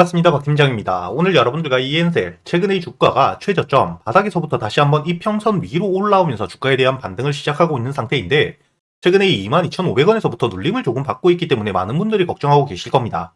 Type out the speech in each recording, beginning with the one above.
반갑습니다. 박 팀장입니다. 오늘 여러분들과 이엔셀 최근의 이 주가가 최저점 바닥에서부터 다시 한번 이평선 위로 올라오면서 주가에 대한 반등을 시작하고 있는 상태인데 최근에 이 22,500원에서부터 눌림을 조금 받고 있기 때문에 많은 분들이 걱정하고 계실 겁니다.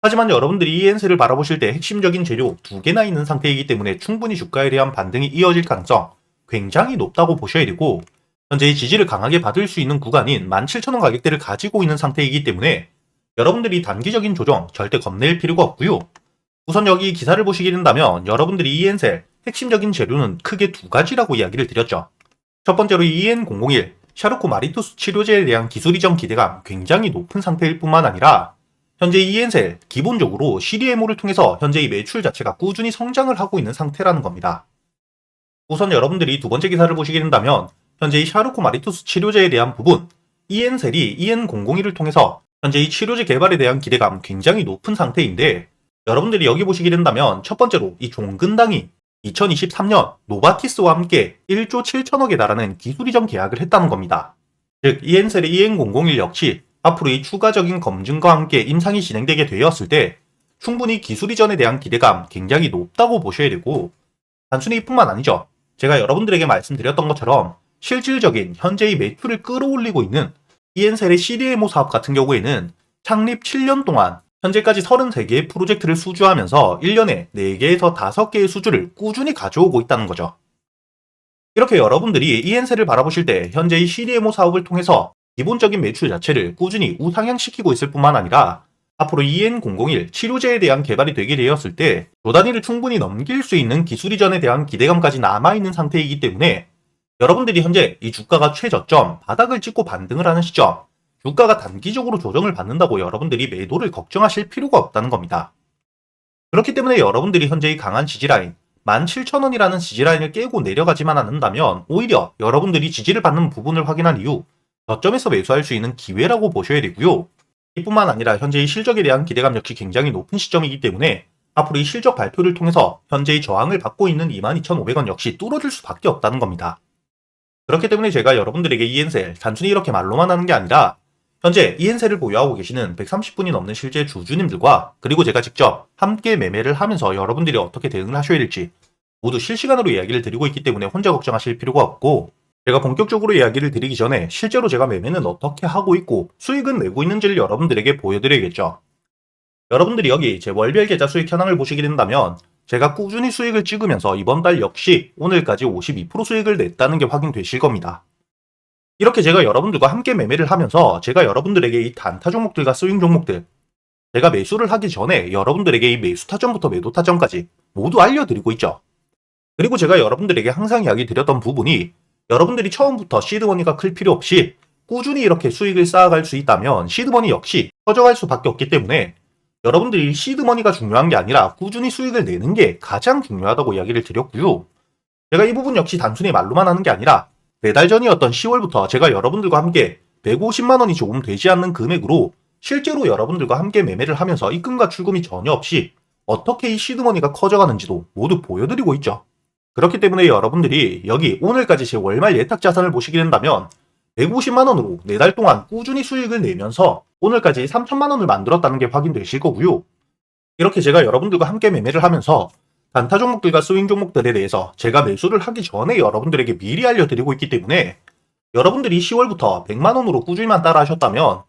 하지만 여러분들이 이엔셀을 바라보실 때 핵심적인 재료 두 개나 있는 상태이기 때문에 충분히 주가에 대한 반등이 이어질 가능성 굉장히 높다고 보셔야 되고 현재 이 지지를 강하게 받을 수 있는 구간인 17,000원 가격대를 가지고 있는 상태이기 때문에 여러분들이 단기적인 조정 절대 겁낼 필요가 없고요. 우선 여기 기사를 보시게 된다면 여러분들이 이엔셀 핵심적인 재료는 크게 두 가지라고 이야기를 드렸죠. 첫 번째로 EN001 샤르코 마리투스 치료제에 대한 기술 이전 기대감 굉장히 높은 상태일 뿐만 아니라 현재 이엔셀 기본적으로 CDMO를 통해서 현재 이 매출 자체가 꾸준히 성장을 하고 있는 상태라는 겁니다. 우선 여러분들이 두 번째 기사를 보시게 된다면 현재 이 샤르코 마리투스 치료제에 대한 부분 EN셀이 EN001을 통해서 현재 이 치료제 개발에 대한 기대감 굉장히 높은 상태인데 여러분들이 여기 보시게 된다면 첫 번째로 이 종근당이 2023년 노바티스와 함께 1조 7천억에 달하는 기술 이전 계약을 했다는 겁니다. 즉 EN셀의 EN001 역시 앞으로 이 추가적인 검증과 함께 임상이 진행되게 되었을 때 충분히 기술 이전에 대한 기대감 굉장히 높다고 보셔야 되고 단순히 이뿐만 아니죠. 제가 여러분들에게 말씀드렸던 것처럼 실질적인 현재의 매출을 끌어올리고 있는 이엔셀의 CDMO 사업 같은 경우에는 창립 7년 동안 현재까지 33개의 프로젝트를 수주하면서 1년에 4개에서 5개의 수주를 꾸준히 가져오고 있다는 거죠. 이렇게 여러분들이 이엔셀을 바라보실 때 현재의 CDMO 사업을 통해서 기본적인 매출 자체를 꾸준히 우상향시키고 있을 뿐만 아니라 앞으로 EN001 치료제에 대한 개발이 되게 되었을 때 조단위를 충분히 넘길 수 있는 기술 이전에 대한 기대감까지 남아있는 상태이기 때문에 여러분들이 현재 이 주가가 최저점 바닥을 찍고 반등을 하는 시점 주가가 단기적으로 조정을 받는다고 여러분들이 매도를 걱정하실 필요가 없다는 겁니다. 그렇기 때문에 여러분들이 현재 이 강한 지지라인 17,000원이라는 지지라인을 깨고 내려가지만 않는다면 오히려 여러분들이 지지를 받는 부분을 확인한 이후 저점에서 매수할 수 있는 기회라고 보셔야 되고요. 이뿐만 아니라 현재의 실적에 대한 기대감 역시 굉장히 높은 시점이기 때문에 앞으로 이 실적 발표를 통해서 현재의 저항을 받고 있는 22,500원 역시 뚫어질 수밖에 없다는 겁니다. 그렇기 때문에 제가 여러분들에게 이엔셀 단순히 이렇게 말로만 하는 게 아니라 현재 이엔셀을 보유하고 계시는 130분이 넘는 실제 주주님들과 그리고 제가 직접 함께 매매를 하면서 여러분들이 어떻게 대응을 하셔야 될지 모두 실시간으로 이야기를 드리고 있기 때문에 혼자 걱정하실 필요가 없고 제가 본격적으로 이야기를 드리기 전에 실제로 제가 매매는 어떻게 하고 있고 수익은 내고 있는지를 여러분들에게 보여드려야겠죠. 여러분들이 여기 제 월별 계좌 수익 현황을 보시게 된다면 제가 꾸준히 수익을 찍으면서 이번 달 역시 오늘까지 52% 수익을 냈다는 게 확인되실 겁니다. 이렇게 제가 여러분들과 함께 매매를 하면서 제가 여러분들에게 이 단타 종목들과 스윙 종목들 제가 매수를 하기 전에 여러분들에게 이 매수 타점부터 매도 타점까지 모두 알려드리고 있죠. 그리고 제가 여러분들에게 항상 이야기 드렸던 부분이 여러분들이 처음부터 시드머니가 클 필요 없이 꾸준히 이렇게 수익을 쌓아갈 수 있다면 시드머니 역시 커져갈 수밖에 없기 때문에 여러분들이 시드머니가 중요한 게 아니라 꾸준히 수익을 내는 게 가장 중요하다고 이야기를 드렸고요. 제가 이 부분 역시 단순히 말로만 하는 게 아니라 네달 전이었던 10월부터 제가 여러분들과 함께 150만 원이 조금 되지 않는 금액으로 실제로 여러분들과 함께 매매를 하면서 입금과 출금이 전혀 없이 어떻게 이 시드머니가 커져가는지도 모두 보여드리고 있죠. 그렇기 때문에 여러분들이 여기 오늘까지 제 월말 예탁 자산을 보시게 된다면 150만 원으로 4달 동안 꾸준히 수익을 내면서 오늘까지 3천만 원을 만들었다는 게 확인되실 거고요. 이렇게 제가 여러분들과 함께 매매를 하면서 단타 종목들과 스윙 종목들에 대해서 제가 매수를 하기 전에 여러분들에게 미리 알려드리고 있기 때문에 여러분들이 10월부터 100만 원으로 꾸준히만 따라 하셨다면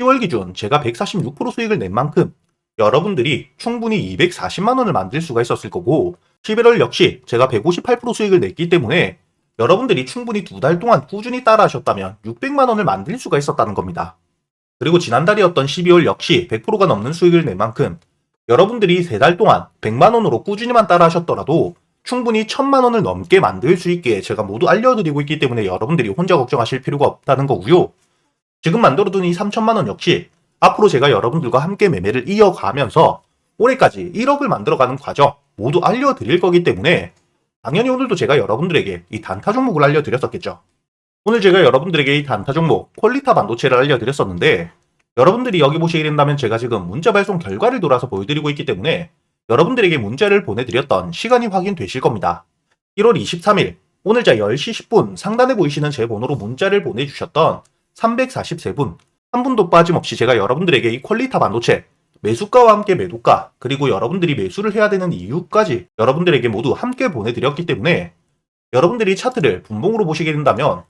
10월 기준 제가 146% 수익을 낸 만큼 여러분들이 충분히 240만 원을 만들 수가 있었을 거고 11월 역시 제가 158% 수익을 냈기 때문에 여러분들이 충분히 두 달 동안 꾸준히 따라 하셨다면 600만 원을 만들 수가 있었다는 겁니다. 그리고 지난달이었던 12월 역시 100%가 넘는 수익을 낸 만큼 여러분들이 세 달 동안 100만 원으로 꾸준히만 따라 하셨더라도 충분히 1000만 원을 넘게 만들 수 있게 제가 모두 알려드리고 있기 때문에 여러분들이 혼자 걱정하실 필요가 없다는 거고요. 지금 만들어둔 이 3천만 원 역시 앞으로 제가 여러분들과 함께 매매를 이어가면서 올해까지 1억을 만들어가는 과정 모두 알려드릴 거기 때문에 당연히 오늘도 제가 여러분들에게 이 단타 종목을 알려드렸었겠죠. 오늘 제가 여러분들에게 이 단타 종목 퀄리타 반도체를 알려드렸었는데 여러분들이 여기 보시게 된다면 제가 지금 문자 발송 결과를 돌아서 보여드리고 있기 때문에 여러분들에게 문자를 보내드렸던 시간이 확인되실 겁니다. 1월 23일 오늘자 10시 10분 상단에 보이시는 제 번호로 문자를 보내주셨던 343분 한 분도 빠짐없이 제가 여러분들에게 이 퀄리타 반도체 매수가와 함께 매도가, 그리고 여러분들이 매수를 해야 되는 이유까지 여러분들에게 모두 함께 보내드렸기 때문에 여러분들이 차트를 분봉으로 보시게 된다면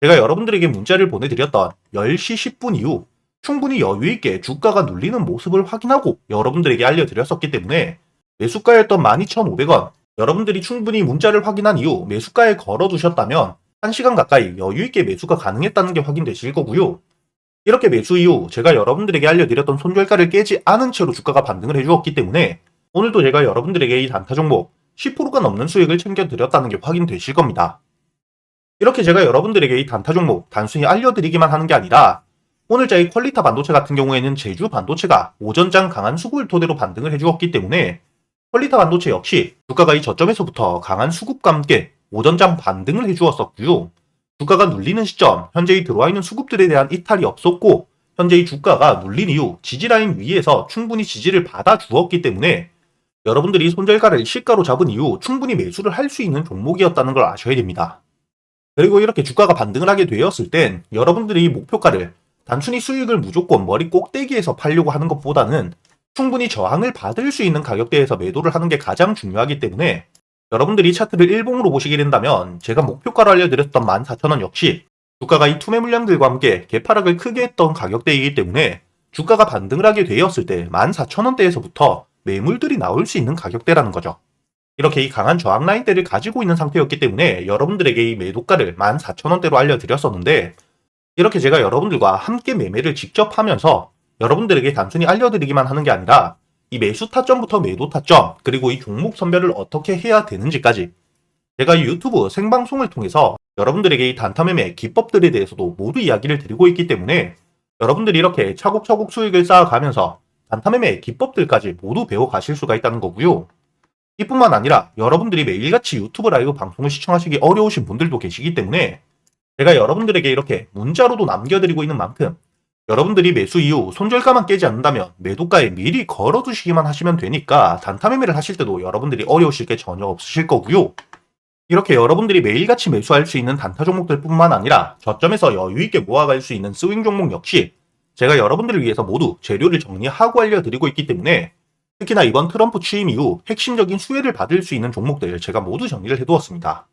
제가 여러분들에게 문자를 보내드렸던 10시 10분 이후 충분히 여유있게 주가가 눌리는 모습을 확인하고 여러분들에게 알려드렸었기 때문에 매수가였던 12,500원 여러분들이 충분히 문자를 확인한 이후 매수가에 걸어두셨다면 1시간 가까이 여유있게 매수가 가능했다는 게 확인되실 거고요. 이렇게 매수 이후 제가 여러분들에게 알려드렸던 손절가를 깨지 않은 채로 주가가 반등을 해주었기 때문에 오늘도 제가 여러분들에게 이 단타 종목 10%가 넘는 수익을 챙겨드렸다는 게 확인되실 겁니다. 이렇게 제가 여러분들에게 이 단타 종목 단순히 알려드리기만 하는 게 아니라 오늘자의 퀄리타 반도체 같은 경우에는 제주 반도체가 오전장 강한 수급을 토대로 반등을 해주었기 때문에 퀄리타 반도체 역시 주가가 이 저점에서부터 강한 수급과 함께 오전장 반등을 해주었었고요. 주가가 눌리는 시점, 현재 이 들어와 있는 수급들에 대한 이탈이 없었고 현재 이 주가가 눌린 이후 지지라인 위에서 충분히 지지를 받아 주었기 때문에 여러분들이 손절가를 시가로 잡은 이후 충분히 매수를 할 수 있는 종목이었다는 걸 아셔야 됩니다. 그리고 이렇게 주가가 반등을 하게 되었을 땐 여러분들이 목표가를 단순히 수익을 무조건 머리 꼭대기에서 팔려고 하는 것보다는 충분히 저항을 받을 수 있는 가격대에서 매도를 하는 게 가장 중요하기 때문에 여러분들이 차트를 일봉으로 보시게 된다면 제가 목표가로 알려드렸던 14,000원 역시 주가가 이 투매 물량들과 함께 개파락을 크게 했던 가격대이기 때문에 주가가 반등을 하게 되었을 때 14,000원대에서부터 매물들이 나올 수 있는 가격대라는 거죠. 이렇게 이 강한 저항 라인대를 가지고 있는 상태였기 때문에 여러분들에게 이 매도가를 14,000원대로 알려드렸었는데 이렇게 제가 여러분들과 함께 매매를 직접 하면서 여러분들에게 단순히 알려드리기만 하는 게 아니라 이 매수 타점부터 매도 타점 그리고 이 종목 선별을 어떻게 해야 되는지까지 제가 이 유튜브 생방송을 통해서 여러분들에게 이 단타 매매 기법들에 대해서도 모두 이야기를 드리고 있기 때문에 여러분들이 이렇게 차곡차곡 수익을 쌓아가면서 단타 매매 기법들까지 모두 배워가실 수가 있다는 거고요. 이뿐만 아니라 여러분들이 매일같이 유튜브 라이브 방송을 시청하시기 어려우신 분들도 계시기 때문에 제가 여러분들에게 이렇게 문자로도 남겨드리고 있는 만큼 여러분들이 매수 이후 손절가만 깨지 않는다면 매도가에 미리 걸어두시기만 하시면 되니까 단타 매매를 하실 때도 여러분들이 어려우실 게 전혀 없으실 거고요. 이렇게 여러분들이 매일같이 매수할 수 있는 단타 종목들 뿐만 아니라 저점에서 여유있게 모아갈 수 있는 스윙 종목 역시 제가 여러분들을 위해서 모두 재료를 정리하고 알려드리고 있기 때문에 특히나 이번 트럼프 취임 이후 핵심적인 수혜를 받을 수 있는 종목들 제가 모두 정리를 해두었습니다.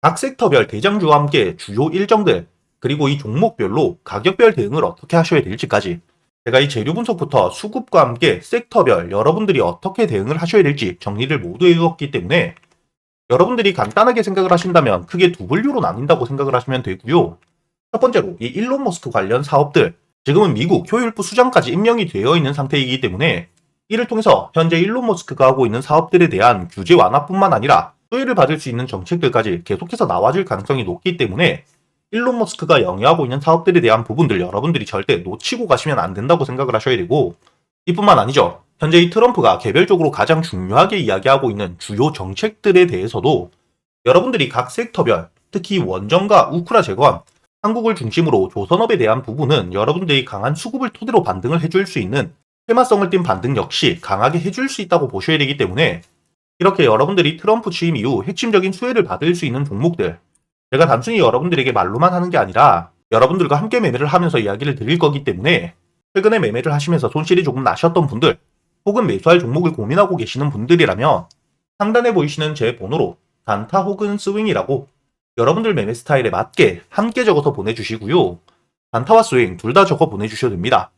각 섹터별 대장주와 함께 주요 일정들 그리고 이 종목별로 가격별 대응을 어떻게 하셔야 될지까지 제가 이 재료 분석부터 수급과 함께 섹터별 여러분들이 어떻게 대응을 하셔야 될지 정리를 모두 해두었기 때문에 여러분들이 간단하게 생각을 하신다면 크게 두 분류로 나뉜다고 생각을 하시면 되고요. 첫 번째로 이 일론 머스크 관련 사업들 지금은 미국 효율부 수장까지 임명이 되어 있는 상태이기 때문에 이를 통해서 현재 일론 머스크가 하고 있는 사업들에 대한 규제 완화뿐만 아니라 수혜를 받을 수 있는 정책들까지 계속해서 나와줄 가능성이 높기 때문에 일론 머스크가 영위하고 있는 사업들에 대한 부분들 여러분들이 절대 놓치고 가시면 안 된다고 생각을 하셔야 되고 이뿐만 아니죠. 현재 이 트럼프가 개별적으로 가장 중요하게 이야기하고 있는 주요 정책들에 대해서도 여러분들이 각 섹터별 특히 원전과 우크라 재건 한국을 중심으로 조선업에 대한 부분은 여러분들이 강한 수급을 토대로 반등을 해줄 수 있는 테마성을 띈 반등 역시 강하게 해줄 수 있다고 보셔야 되기 때문에 이렇게 여러분들이 트럼프 취임 이후 핵심적인 수혜를 받을 수 있는 종목들 제가 단순히 여러분들에게 말로만 하는 게 아니라 여러분들과 함께 매매를 하면서 이야기를 드릴 거기 때문에 최근에 매매를 하시면서 손실이 조금 나셨던 분들 혹은 매수할 종목을 고민하고 계시는 분들이라면 상단에 보이시는 제 번호로 단타 혹은 스윙이라고 여러분들 매매 스타일에 맞게 함께 적어서 보내주시고요. 단타와 스윙 둘 다 적어 보내주셔도 됩니다.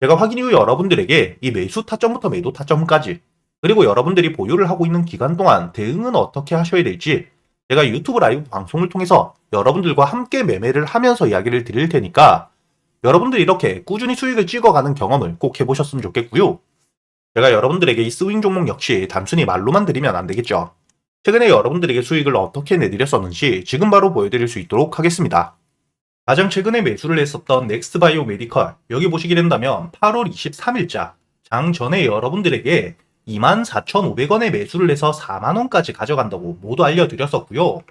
제가 확인 이후 여러분들에게 이 매수 타점부터 매도 타점까지 그리고 여러분들이 보유를 하고 있는 기간 동안 대응은 어떻게 하셔야 될지 제가 유튜브 라이브 방송을 통해서 여러분들과 함께 매매를 하면서 이야기를 드릴 테니까 여러분들이 이렇게 꾸준히 수익을 찍어가는 경험을 꼭 해보셨으면 좋겠고요. 제가 여러분들에게 이 스윙 종목 역시 단순히 말로만 드리면 안 되겠죠. 최근에 여러분들에게 수익을 어떻게 내드렸었는지 지금 바로 보여드릴 수 있도록 하겠습니다. 가장 최근에 매수를 했었던 넥스트바이오 메디컬 여기 보시게 된다면 8월 23일자 장 전에 여러분들에게 24,500원에 매수를 해서 4만원까지 가져간다고 모두 알려드렸었고요.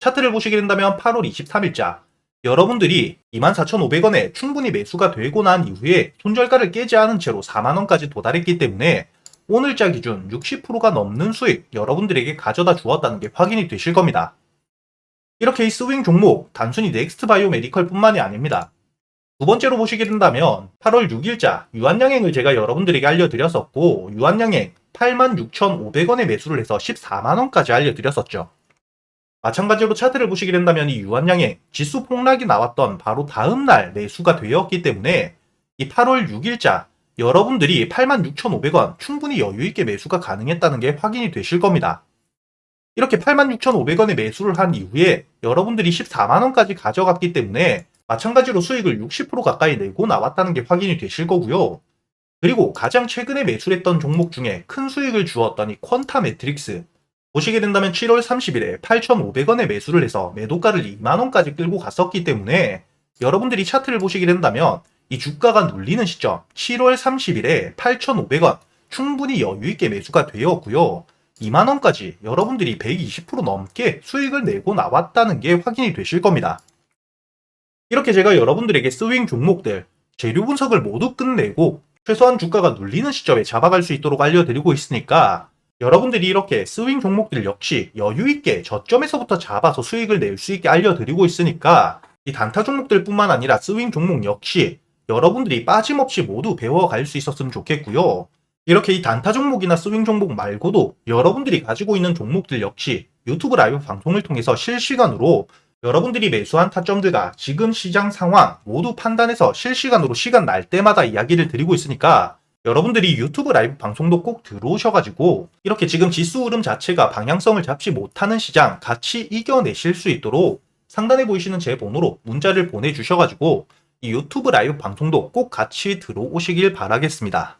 차트를 보시게 된다면 8월 23일자 여러분들이 24,500원에 충분히 매수가 되고 난 이후에 손절가를 깨지 않은 채로 4만원까지 도달했기 때문에 오늘자 기준 60%가 넘는 수익 여러분들에게 가져다 주었다는 게 확인이 되실 겁니다. 이렇게 이 스윙 종목 단순히 넥스트 바이오 메디컬 뿐만이 아닙니다. 두 번째로 보시게 된다면 8월 6일자 유한양행을 제가 여러분들에게 알려드렸었고 유한양행 86,500원에 매수를 해서 14만원까지 알려드렸었죠. 마찬가지로 차트를 보시게 된다면 이 유한양행 지수 폭락이 나왔던 바로 다음날 매수가 되었기 때문에 이 8월 6일자 여러분들이 86,500원 충분히 여유있게 매수가 가능했다는 게 확인이 되실 겁니다. 이렇게 86,500원에 매수를 한 이후에 여러분들이 14만원까지 가져갔기 때문에 마찬가지로 수익을 60% 가까이 내고 나왔다는 게 확인이 되실 거고요. 그리고 가장 최근에 매수했던 종목 중에 큰 수익을 주었던 이 퀀타 매트릭스 보시게 된다면 7월 30일에 8,500원에 매수를 해서 매도가를 2만원까지 끌고 갔었기 때문에 여러분들이 차트를 보시게 된다면 이 주가가 눌리는 시점 7월 30일에 8,500원 충분히 여유있게 매수가 되었고요. 2만원까지 여러분들이 120% 넘게 수익을 내고 나왔다는 게 확인이 되실 겁니다. 이렇게 제가 여러분들에게 스윙 종목들, 재료 분석을 모두 끝내고 최소한 주가가 눌리는 시점에 잡아갈 수 있도록 알려드리고 있으니까 여러분들이 이렇게 스윙 종목들 역시 여유있게 저점에서부터 잡아서 수익을 낼 수 있게 알려드리고 있으니까 이 단타 종목들 뿐만 아니라 스윙 종목 역시 여러분들이 빠짐없이 모두 배워갈 수 있었으면 좋겠고요. 이렇게 이 단타 종목이나 스윙 종목 말고도 여러분들이 가지고 있는 종목들 역시 유튜브 라이브 방송을 통해서 실시간으로 여러분들이 매수한 타점들과 지금 시장 상황 모두 판단해서 실시간으로 시간 날 때마다 이야기를 드리고 있으니까 여러분들이 유튜브 라이브 방송도 꼭 들어오셔가지고 이렇게 지금 지수 흐름 자체가 방향성을 잡지 못하는 시장 같이 이겨내실 수 있도록 상단에 보이시는 제 번호로 문자를 보내주셔가지고 이 유튜브 라이브 방송도 꼭 같이 들어오시길 바라겠습니다.